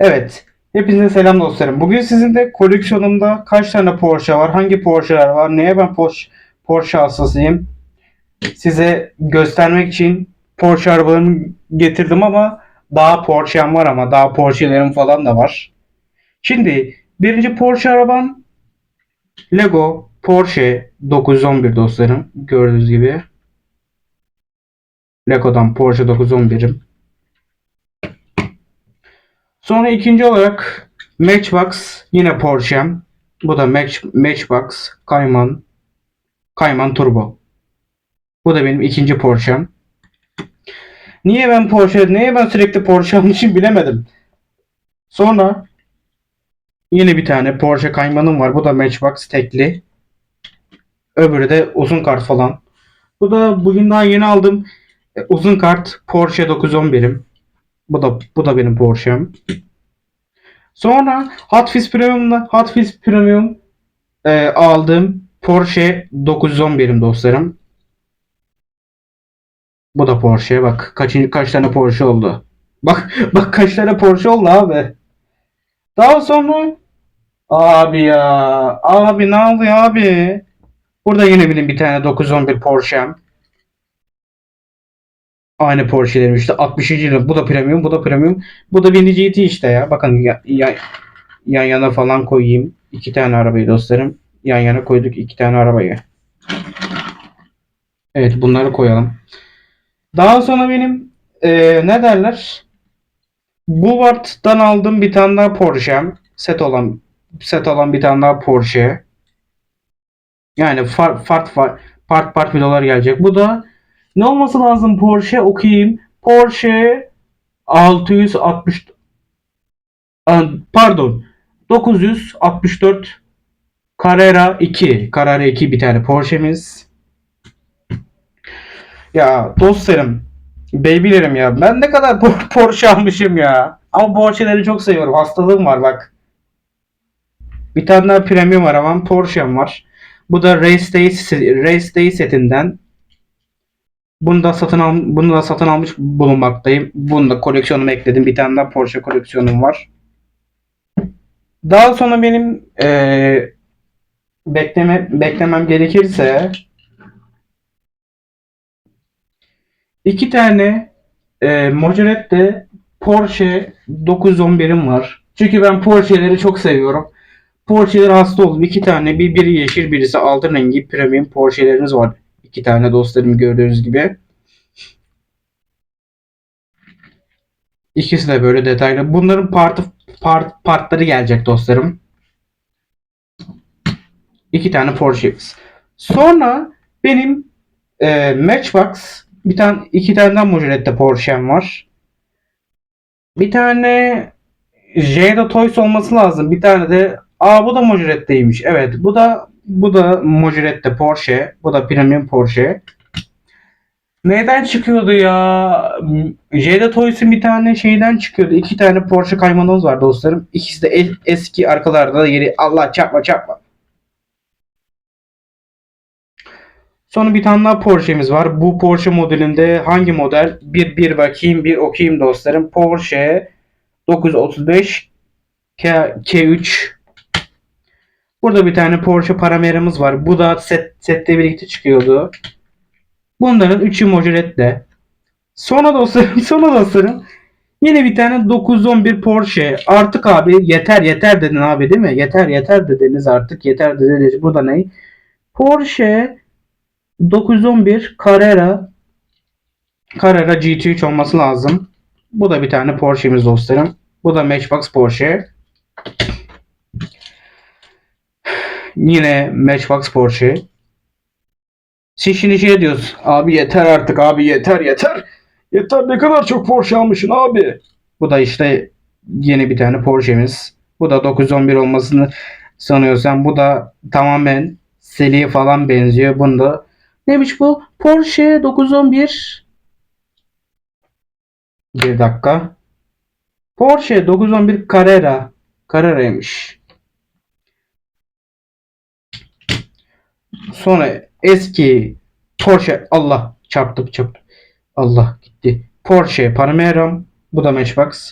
Evet. Hepinize selam dostlarım. Bugün sizinle koleksiyonumda kaç tane Porsche var, hangi Porsche'lar var, neye ben Porsche, Porsche hastasıyım size göstermek için Porsche arabalarımı getirdim ama daha Porsche'm var ama daha Porsche'lerim falan da var. Şimdi birinci Porsche arabam Lego Porsche 911 dostlarım. Gördüğünüz gibi. Lego'dan Porsche 911'im. Sonra ikinci olarak Matchbox yine Porsche'm. Bu da Match, Matchbox Cayman Cayman Turbo. Bu da benim ikinci Porsche'm. Niye ben Porsche, niye ben sürekli Porsche almışım bilemedim. Sonra yine bir tane Porsche Cayman'ım var. Bu da Matchbox tekli. Öbürü de uzun kart falan. Bu da bugün daha yeni aldım. E, Uzun kart Porsche 911'im. Bu da bu da benim Porsche'm. Sonra Hot Premium'da Hot Premium e, aldığım Porsche 911'im dostlarım. Bu da Porsche. Bak kaçıncı kaç tane Porsche oldu. Bak bak kaç tane Porsche oldu abi. Daha sonra abi ya abi ne oluyor abi? Burada yine benim bir tane 911 Porsche'm. Aynı Porsche'lerim işte 60. yıl. Bu da premium, bu da premium. Bu da Mini GT işte ya. Bakın ya, ya- yan yana falan koyayım. İki tane arabayı dostlarım. Yan yana koyduk iki tane arabayı. Evet bunları koyalım. Daha sonra benim eee, ne derler? Boulevard'dan aldığım bir tane daha Porsche'm. Set olan set olan bir tane daha Porsche. Yani far, fart far, part part videolar gelecek. Bu da ne olması lazım Porsche okuyayım. Porsche 660 Aa, pardon 964 Carrera 2 Carrera 2 bir tane Porsche'miz. Ya dostlarım babylerim ya ben ne kadar Por- Porsche almışım ya. Ama Porsche'leri çok seviyorum. Hastalığım var bak. Bir tane daha premium arabam Porsche'm var. Bu da Race Day, Race Day setinden bunu da satın al bunu da satın almış bulunmaktayım. Bunu da koleksiyonuma ekledim. Bir tane daha Porsche koleksiyonum var. Daha sonra benim eee, bekleme beklemem gerekirse iki tane eee Motorette Porsche 911'im var. Çünkü ben Porsche'leri çok seviyorum. Porsche'lere hasta oldum. İki tane. Bir, biri yeşil birisi altın rengi premium Porsche'lerimiz var. İki tane dostlarım gördüğünüz gibi. İkisi de böyle detaylı. Bunların partı, part, partları gelecek dostlarım. İki tane Porsche'miz. Sonra benim e, Matchbox bir tane iki tane daha Motorette Porsche'm var. Bir tane Jada Toys olması lazım. Bir tane de Aa bu da Mojorette'ymiş. Evet bu da bu da Mojorette Porsche. Bu da premium Porsche. Neden çıkıyordu ya? Jada Toys'un bir tane şeyden çıkıyordu. İki tane Porsche kaymanoz var dostlarım. İkisi de es- eski arkalarda da yeri Allah çarpma çarpma. Sonra bir tane daha Porsche'miz var. Bu Porsche modelinde hangi model? Bir bir bakayım bir okuyayım dostlarım. Porsche 935 K, K3 Burada bir tane Porsche Panamera'mız var. Bu da set, sette birlikte çıkıyordu. Bunların üçü Mojoret'le. Sonra dostlarım, sonra dostlarım yine bir tane 911 Porsche. Artık abi yeter yeter dedin abi değil mi? Yeter yeter dediniz artık yeter dediniz. Bu da ne? Porsche 911 Carrera Carrera GT3 olması lazım. Bu da bir tane Porsche'miz dostlarım. Bu da Matchbox Porsche. Yine Matchbox Porsche. Siz şimdi şey diyoruz. Abi yeter artık abi yeter yeter. Yeter ne kadar çok Porsche almışsın abi. Bu da işte yeni bir tane Porsche'miz. Bu da 911 olmasını sanıyorsam bu da tamamen Seli'ye falan benziyor. Bunda neymiş bu? Porsche 911 Bir dakika. Porsche 911 Carrera. Carrera'ymış. Sonra eski Porsche Allah çarptı çarptı. Allah gitti. Porsche Panamera'm. Bu da Matchbox.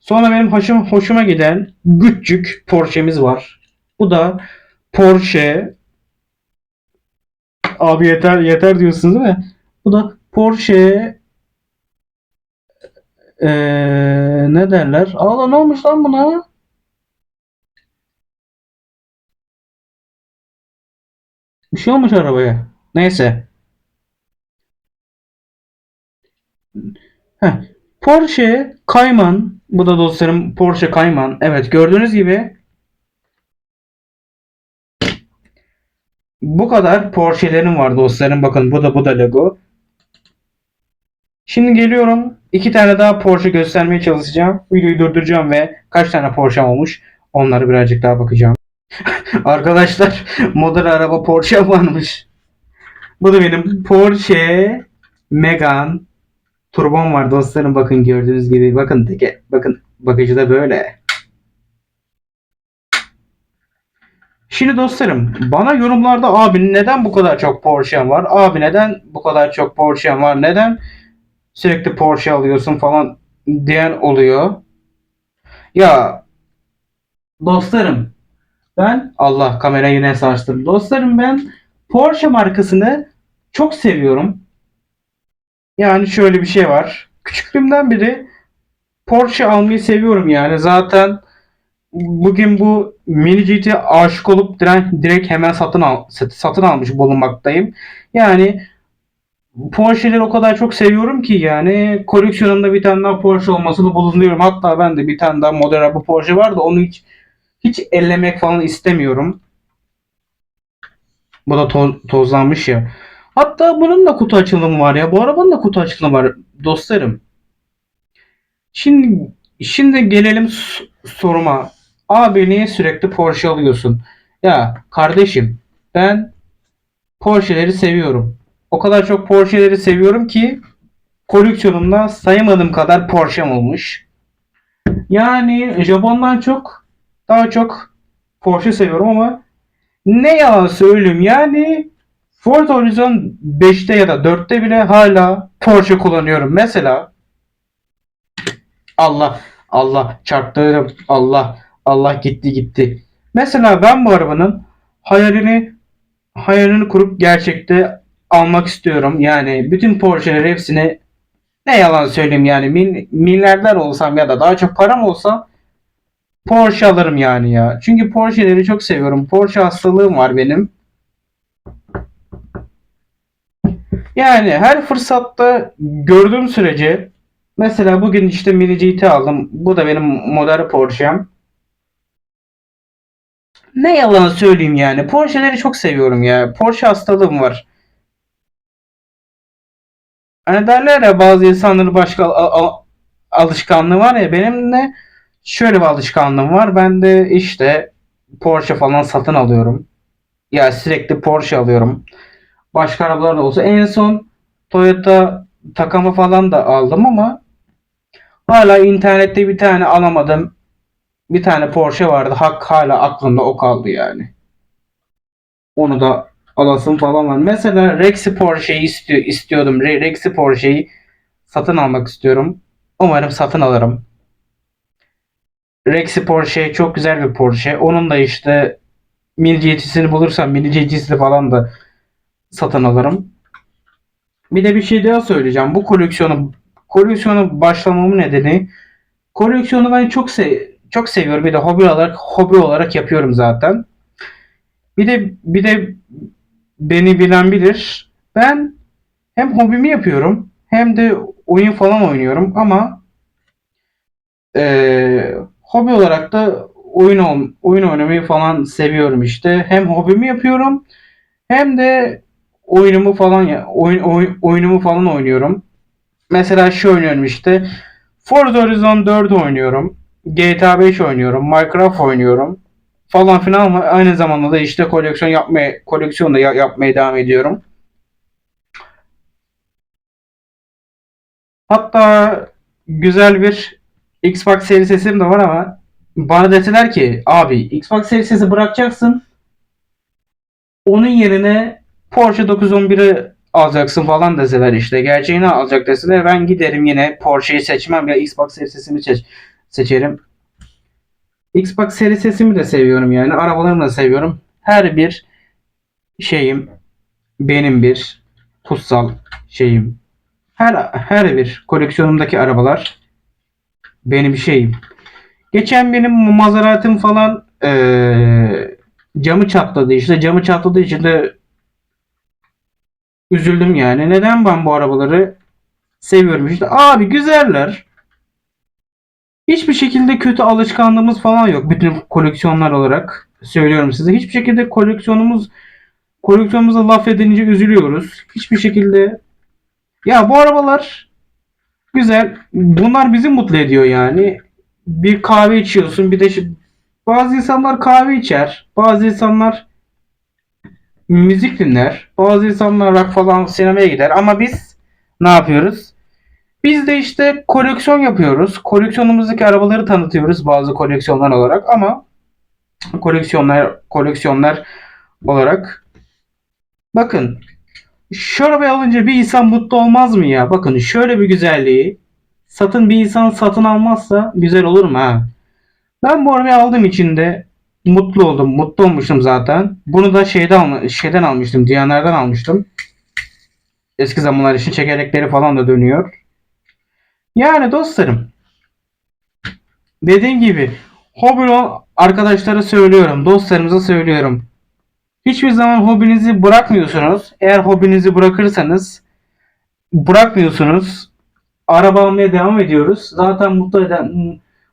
Sonra benim hoşum, hoşuma giden küçük Porsche'miz var. Bu da Porsche Abi yeter yeter diyorsunuz değil mi? Bu da Porsche eee, ne derler? Aa ne olmuş lan buna? Bir şey olmuş arabaya. Neyse. Heh. Porsche Cayman. Bu da dostlarım Porsche Cayman. Evet gördüğünüz gibi bu kadar Porsche'lerim var dostlarım. Bakın bu da bu da Lego. Şimdi geliyorum. iki tane daha Porsche göstermeye çalışacağım. Videoyu durduracağım ve kaç tane Porsche olmuş onları birazcık daha bakacağım. Arkadaşlar model araba Porsche varmış. Bu da benim Porsche Megane Turbom var dostlarım bakın gördüğünüz gibi bakın teke bakın bagajı da böyle. Şimdi dostlarım bana yorumlarda abi neden bu kadar çok Porsche'm var? Abi neden bu kadar çok Porsche'm var? Neden sürekli Porsche alıyorsun falan diyen oluyor. Ya dostlarım ben Allah kamerayı yine sarstım. Dostlarım ben Porsche markasını çok seviyorum. Yani şöyle bir şey var. Küçüklüğümden beri Porsche almayı seviyorum yani. Zaten bugün bu Mini GT aşık olup direkt, direkt hemen satın al satın almış bulunmaktayım. Yani Porsche'leri o kadar çok seviyorum ki yani koleksiyonumda bir tane daha Porsche olmasını bulunuyorum. Hatta ben de bir tane daha model araba Porsche var da onu hiç hiç ellemek falan istemiyorum. Bu da toz, tozlanmış ya. Hatta bunun da kutu açılımı var ya. Bu arabanın da kutu açılımı var dostlarım. Şimdi şimdi gelelim soruma. Abi niye sürekli Porsche alıyorsun? Ya kardeşim ben Porsche'leri seviyorum. O kadar çok Porsche'leri seviyorum ki koleksiyonumda sayamadığım kadar Porsche'm olmuş. Yani Japon'dan çok daha çok Porsche seviyorum ama ne yalan söyleyeyim yani Ford Horizon 5'te ya da 4'te bile hala Porsche kullanıyorum. Mesela Allah Allah çarptırdım Allah Allah gitti gitti. Mesela ben bu arabanın hayalini hayalini kurup gerçekte almak istiyorum. Yani bütün Porsche'leri hepsini ne yalan söyleyeyim yani min, milyarder olsam ya da daha çok param olsa Porsche alırım yani ya. Çünkü Porsche'leri çok seviyorum. Porsche hastalığım var benim. Yani her fırsatta gördüğüm sürece mesela bugün işte Mini GT aldım. Bu da benim model Porsche'm. Ne yalan söyleyeyim yani. Porsche'leri çok seviyorum ya. Porsche hastalığım var. Hani derler ya bazı insanların başka al- al- alışkanlığı var ya benim de şöyle bir alışkanlığım var. Ben de işte Porsche falan satın alıyorum. Ya sürekli Porsche alıyorum. Başka arabalar da olsa en son Toyota Tacoma falan da aldım ama hala internette bir tane alamadım. Bir tane Porsche vardı. Hak hala aklımda o kaldı yani. Onu da alasım falan var. Mesela Rexy Porsche'yi istiyor, istiyordum. Re- Rexy Porsche'yi satın almak istiyorum. Umarım satın alırım. Rexy Porsche çok güzel bir Porsche. Onun da işte Mini GT'sini bulursam Mini GT'sini falan da satın alırım. Bir de bir şey daha söyleyeceğim. Bu koleksiyonu koleksiyonu başlamamın nedeni koleksiyonu ben çok se çok seviyorum. Bir de hobi olarak hobi olarak yapıyorum zaten. Bir de bir de beni bilen bilir. Ben hem hobimi yapıyorum hem de oyun falan oynuyorum ama eee, hobi olarak da oyun oyun oynamayı falan seviyorum işte. Hem hobimi yapıyorum hem de oyunumu falan ya oyun, oyun- oyunumu falan oynuyorum. Mesela şu oynuyorum işte. Forza Horizon 4 oynuyorum. GTA 5 oynuyorum. Minecraft oynuyorum. Falan filan ama aynı zamanda da işte koleksiyon yapmaya koleksiyon da ya- yapmaya devam ediyorum. Hatta güzel bir Xbox Series S'im de var ama bana deseler ki abi Xbox Series S'i bırakacaksın. Onun yerine Porsche 911'i alacaksın falan deseler işte. Gerçeğini alacak deseler ben giderim yine Porsche'yi seçmem ya Xbox Series S'imi seç, seçerim. Xbox seri sesimi de seviyorum yani. Arabalarımı da seviyorum. Her bir şeyim benim bir kutsal şeyim. Her her bir koleksiyonumdaki arabalar benim şeyim. Geçen benim Maseratim falan eee, camı çatladı işte. Camı çatladığı için de üzüldüm yani. Neden ben bu arabaları seviyorum işte. Abi güzeller. Hiçbir şekilde kötü alışkanlığımız falan yok. Bütün koleksiyonlar olarak söylüyorum size. Hiçbir şekilde koleksiyonumuz koleksiyonumuza laf edince üzülüyoruz. Hiçbir şekilde ya bu arabalar güzel. Bunlar bizi mutlu ediyor yani. Bir kahve içiyorsun. Bir de şi- bazı insanlar kahve içer. Bazı insanlar müzik dinler. Bazı insanlar rock falan sinemaya gider. Ama biz ne yapıyoruz? Biz de işte koleksiyon yapıyoruz. Koleksiyonumuzdaki arabaları tanıtıyoruz bazı koleksiyonlar olarak ama koleksiyonlar koleksiyonlar olarak bakın arabayı alınca bir insan mutlu olmaz mı ya? Bakın şöyle bir güzelliği satın bir insan satın almazsa güzel olur mu ha? Ben bu arabayı aldığım için de mutlu oldum. Mutlu olmuştum zaten. Bunu da şeyden şeyden almıştım. Diyanar'dan almıştım. Eski zamanlar için çekirdekleri falan da dönüyor. Yani dostlarım dediğim gibi hobi olan arkadaşlara söylüyorum. Dostlarımıza söylüyorum. Hiçbir zaman hobinizi bırakmıyorsunuz. Eğer hobinizi bırakırsanız bırakmıyorsunuz. Araba almaya devam ediyoruz. Zaten mutlu eden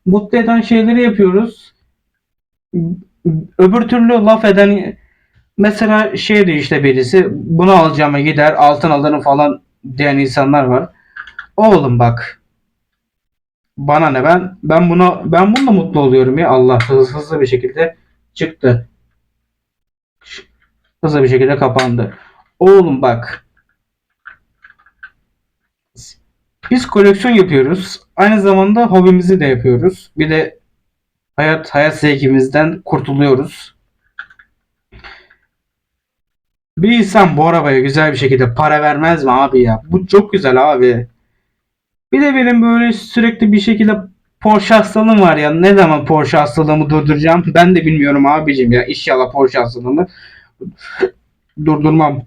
mutlu eden şeyleri yapıyoruz. Öbür türlü laf eden mesela şeydi işte birisi bunu alacağıma gider altın alırım falan diyen insanlar var. Oğlum bak bana ne ben ben buna ben bununla mutlu oluyorum ya Allah hızlı, hızlı bir şekilde çıktı. Hızlı bir şekilde kapandı. Oğlum bak. Biz koleksiyon yapıyoruz. Aynı zamanda hobimizi de yapıyoruz. Bir de hayat hayat zevkimizden kurtuluyoruz. Bir insan bu arabaya güzel bir şekilde para vermez mi abi ya? Bu çok güzel abi. Bir de benim böyle sürekli bir şekilde Porsche hastalığım var ya. Ne zaman Porsche hastalığımı durduracağım ben de bilmiyorum abicim ya. İnşallah Porsche hastalığımı durdurmam.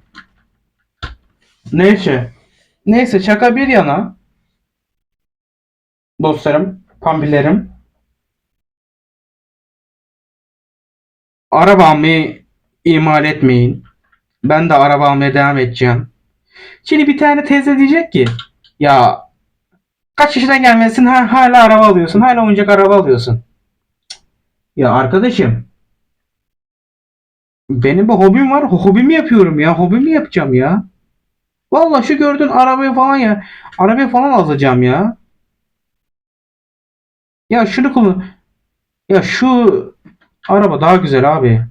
Neyse. Neyse şaka bir yana. Dostlarım, pambilerim. Araba almayı ihmal etmeyin. Ben de araba almaya devam edeceğim. Şimdi bir tane teyze diyecek ki ya kaç yaşına gelmesin ha, hala araba alıyorsun. Hala oyuncak araba alıyorsun. Ya arkadaşım benim bir hobim var. Hobimi yapıyorum ya. Hobimi yapacağım ya. Vallahi şu gördüğün arabayı falan ya. Arabayı falan alacağım ya. Ya şunu kullan. Ya şu araba daha güzel abi.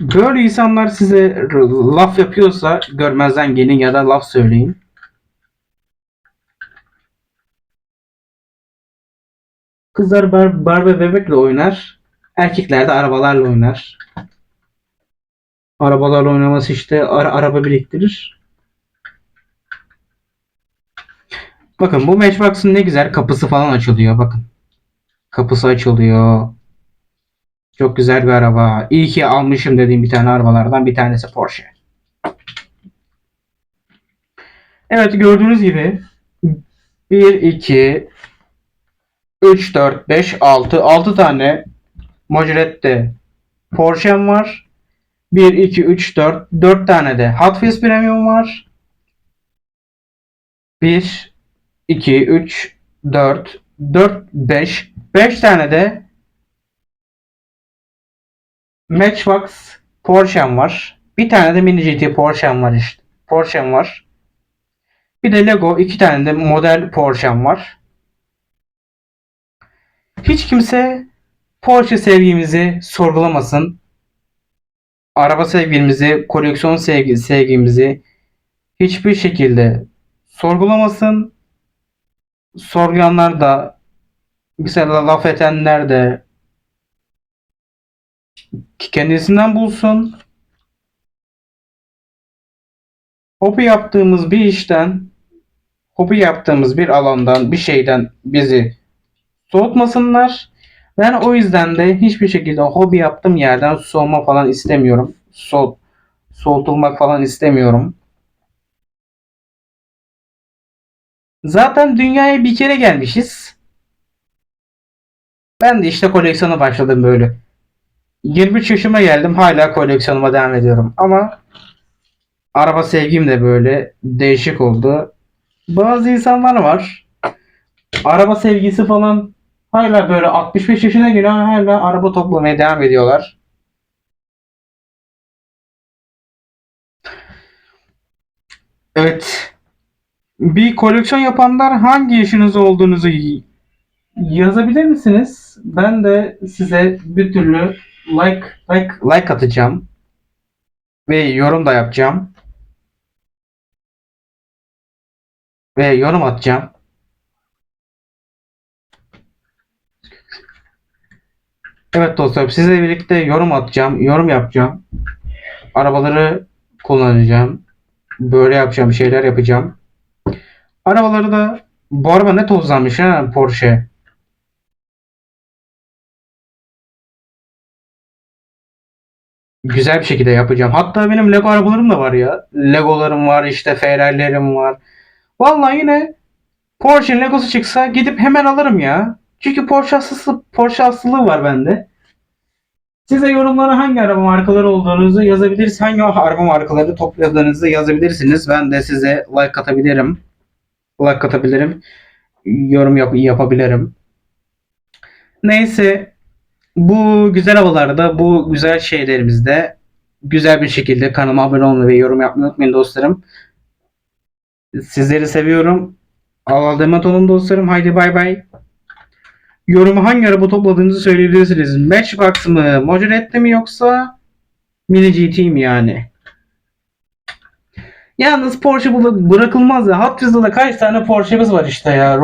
Böyle insanlar size laf yapıyorsa görmezden gelin ya da laf söyleyin. Kızlar bar, bar bebekle oynar. Erkekler de arabalarla oynar. Arabalarla oynaması işte ara- araba biriktirir. Bakın bu Matchbox'ın ne güzel kapısı falan açılıyor bakın. Kapısı açılıyor. Çok güzel bir araba. İyi ki almışım dediğim bir tane arabalardan bir tanesi Porsche. Evet gördüğünüz gibi 1, 2, 3, 4, 5, 6. 6 tane Mojiret'te Porsche'm var. 1, 2, 3, 4. 4 tane de Hot Wheels Premium var. 1, 2, 3, 4, 4, 5. 5 tane de Matchbox Porsche'm var. Bir tane de Mini GT Porsche'm var işte. Porsche'm var. Bir de Lego iki tane de model Porsche'm var. Hiç kimse Porsche sevgimizi sorgulamasın. Araba sevgimizi, koleksiyon sevgi, sevgimizi hiçbir şekilde sorgulamasın. Sorgulayanlar da mesela laf edenler de kendisinden bulsun. Hobi yaptığımız bir işten hobi yaptığımız bir alandan, bir şeyden bizi soğutmasınlar. Ben o yüzden de hiçbir şekilde hobi yaptığım yerden soğuma falan istemiyorum. Soğut, soğutulmak falan istemiyorum. Zaten dünyaya bir kere gelmişiz. Ben de işte koleksiyona başladım böyle. 23 yaşıma geldim hala koleksiyonuma devam ediyorum. Ama araba sevgim de böyle değişik oldu. Bazı insanlar var. Araba sevgisi falan hala böyle 65 yaşına geliyor hala araba toplamaya devam ediyorlar. Evet. Bir koleksiyon yapanlar hangi yaşınız olduğunuzu yazabilir misiniz? Ben de size bir türlü like like like atacağım ve yorum da yapacağım ve yorum atacağım. Evet dostlarım sizle birlikte yorum atacağım, yorum yapacağım. Arabaları kullanacağım. Böyle yapacağım, şeyler yapacağım. Arabaları da bu araba ne tozlanmış ha Porsche. Güzel bir şekilde yapacağım. Hatta benim Lego arabalarım da var ya. Legolarım var işte Ferrari'lerim var. Vallahi yine Porsche'nin Legosu çıksa gidip hemen alırım ya. Çünkü Porsche hastası, Porsche hastalığı var bende. Size yorumlara hangi araba markaları olduğunuzu yazabilirsiniz. Hangi araba markaları topladığınızı yazabilirsiniz. Ben de size like atabilirim. Like atabilirim. Yorum yap yapabilirim. Neyse bu güzel havalarda, bu güzel şeylerimizde güzel bir şekilde kanalıma abone olmayı ve yorum yapmayı unutmayın dostlarım. Sizleri seviyorum. Allah'a emanet olun dostlarım. Haydi bay bay. Yorumu hangi araba topladığınızı söyleyebilirsiniz. Matchbox mı, Mojoretto mi yoksa Mini GT mi yani? Yalnız Porsche bu- bırakılmaz ya. Hot Wheels'da da kaç tane Porsche'miz var işte ya.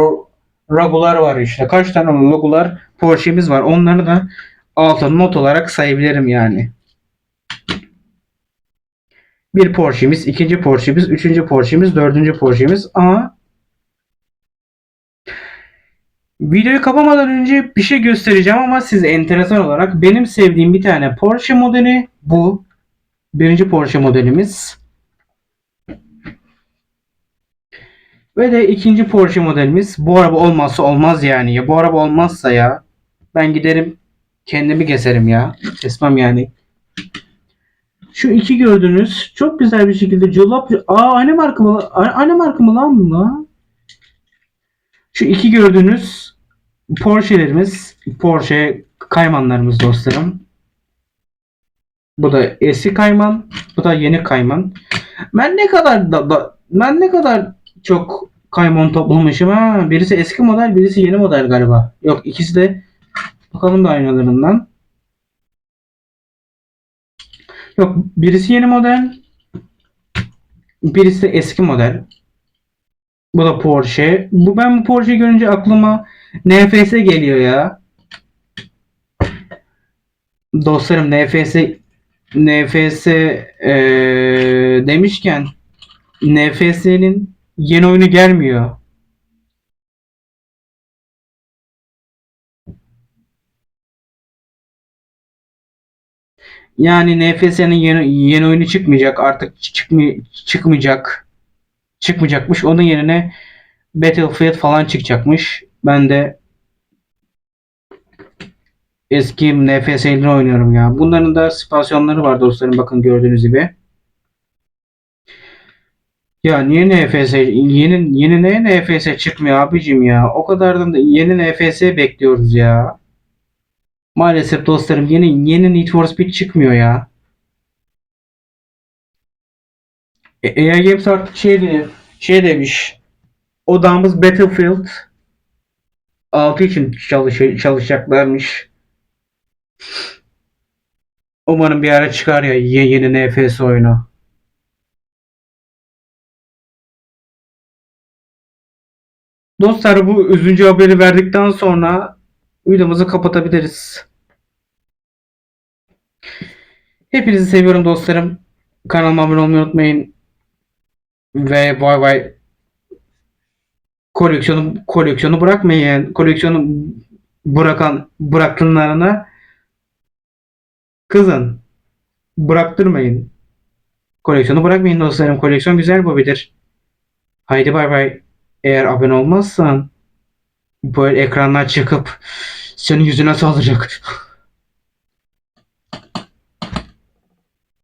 Ragular var işte. Kaç tane logolar Porsche'miz var. Onları da alta not olarak sayabilirim yani. Bir Porsche'miz, ikinci Porsche'miz, üçüncü Porsche'miz, dördüncü Porsche'miz. Ama videoyu kapamadan önce bir şey göstereceğim ama size enteresan olarak benim sevdiğim bir tane Porsche modeli bu. Birinci Porsche modelimiz. Ve de ikinci Porsche modelimiz. Bu araba olmazsa olmaz yani. Ya bu araba olmazsa ya ben giderim kendimi keserim ya. Kesmem yani. Şu iki gördüğünüz çok güzel bir şekilde Jolop Aa aynı marka mı? A- Aynı marka mı lan bunlar? Şu iki gördüğünüz Porsche'lerimiz, Porsche kaymanlarımız dostlarım. Bu da eski kayman, bu da yeni kayman. Ben ne kadar da, da- ben ne kadar çok kayman toplamışım ha. Birisi eski model, birisi yeni model galiba. Yok ikisi de bakalım da aynalarından. Yok birisi yeni model, birisi de eski model. Bu da Porsche. Bu ben bu Porsche görünce aklıma NFS geliyor ya. Dostlarım NFS NFS eee, demişken NFS'nin yeni oyunu gelmiyor. Yani NFS'nin yeni, yeni oyunu çıkmayacak. Artık çıkmay çıkmayacak. Çıkmayacakmış. Onun yerine Battlefield falan çıkacakmış. Ben de eski NFS'lerini oynuyorum ya. Bunların da sipasyonları var dostlarım. Bakın gördüğünüz gibi. Ya niye NFS yeni yeni ne NFS çıkmıyor abicim ya? O kadardan da yeni NFS bekliyoruz ya. Maalesef dostlarım yeni yeni Need for Speed çıkmıyor ya. E, EA Games artık şey, şey demiş. Odamız Battlefield 6 için çalış çalışacaklarmış. Umarım bir ara çıkar ya ye- yeni NFS oyunu. Dostlar bu üzüncü haberi verdikten sonra videomuzu kapatabiliriz. Hepinizi seviyorum dostlarım. Kanalıma abone olmayı unutmayın. Ve bay bay. koleksiyonu koleksiyonu bırakmayın. Koleksiyonu bırakan bıraktınlarına kızın. Bıraktırmayın. Koleksiyonu bırakmayın dostlarım. Koleksiyon güzel hobidir. Haydi bay bay. Eğer abone olmazsan böyle ekranlar çıkıp senin yüzüne saldıracak.